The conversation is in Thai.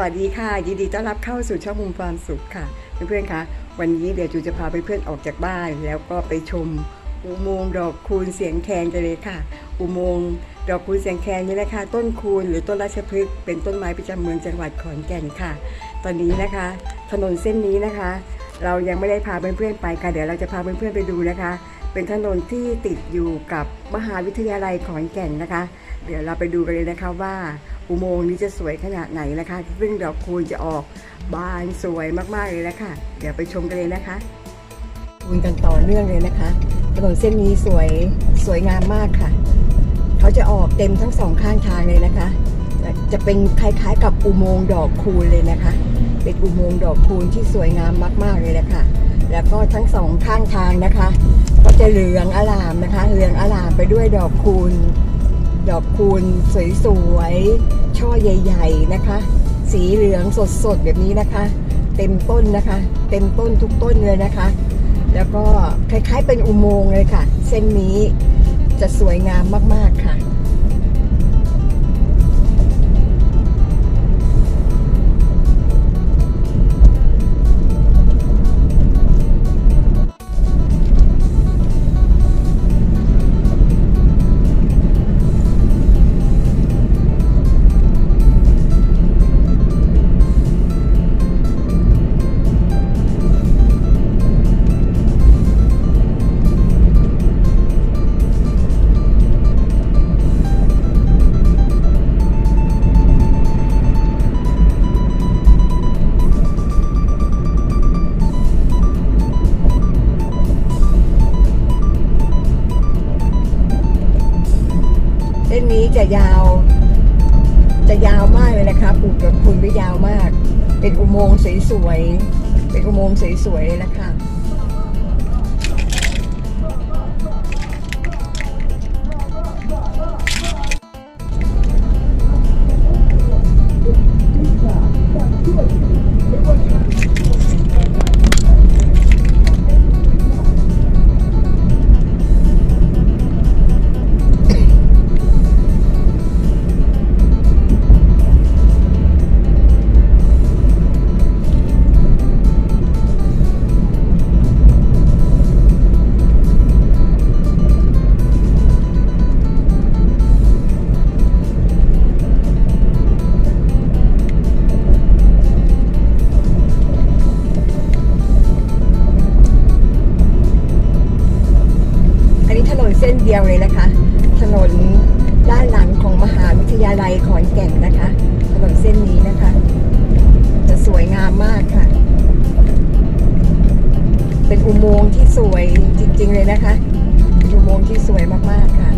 วัสดีค่ะ ยินดีต้อนรับเข้าสู่ช่องมุมความสุขค่ะ เพื่อนๆคะวันนี้เดี๋ยวจูจะพาเพื่อนๆออกจากบ้าน แล้วก็ไปชมอุโมงค์ดอกคูณเสียงแคนกันเลยค่ะ อุโมงค์ดอกคูณเสียงแคนนี่นะคะ ต้นคูณหรือต้นราชพฤกษ์เป็นต้นไม้ประจำเมืองจังหวัดขอนแก่นค่ะ ตอนนี้นะคะ ถนนเส้นนี้นะคะ เรายังไม่ได้พาเพื่อนๆไปค่ะเดี๋ยวเราจะพาเพื่อนๆไปดูนะคะ เป็นถนนที่ติดอยู่กับมหาวิทยาลัยขอนแก่นนะคะ เดี๋ยวเราไปดูกันเลยนะคะว่า อุโมงค์นี้จะสวยขนาดไหนนะคะ ซึ่งดอกคูณจะออกบานสวยมากๆเลยนะคะ เดี๋ยวไปชมกันเลยนะคะคูณกันต่อเนื่องเลยนะคะ ถนนเส้นนี้สวยสวยงามมากค่ะ เขาจะออกเต็มทั้งสองข้างทางเลยนะคะ จะจะเป็นคล้ายๆ กับอุโมงค์ดอกคูณเลยนะคะ เป็นอุโมงค์ดอกคูณที่สวยงามมากๆเลยนะคะ แล้วก็ทั้งสองข้างทางนะคะ ก็จะเหลืองอลามนะคะ เหลืองอลามไปด้วยดอกคูณ ดอกคูณสวยๆ ช่อใหญ่ ๆนะคะ สีเหลืองสดๆ แบบนี้นะคะ เต็มต้นนะคะ เต็มต้นทุกต้นเลยนะคะ แล้วก็คล้ายๆเป็นอุโมงค์เลยค่ะ เส้นนี้จะสวยงามมากๆค่ะ นี้จะยาว จะยาวมากเลยนะคะปลูกดอกคุณไม่ยาวมาก เป็นอุโมงค์สวยๆเป็นอุโมงค์สวยๆเลยนะคะ ยวเลยนะคะ ถนนด้านหลังของมหาวิทยาลัยขอนแก่นนะคะ ถนนเส้นนี้นะคะ จะสวยงามมากค่ะ เป็นอุโมงค์ที่สวยจริงๆเลยนะคะ อุโมงค์ที่สวยมากๆค่ะ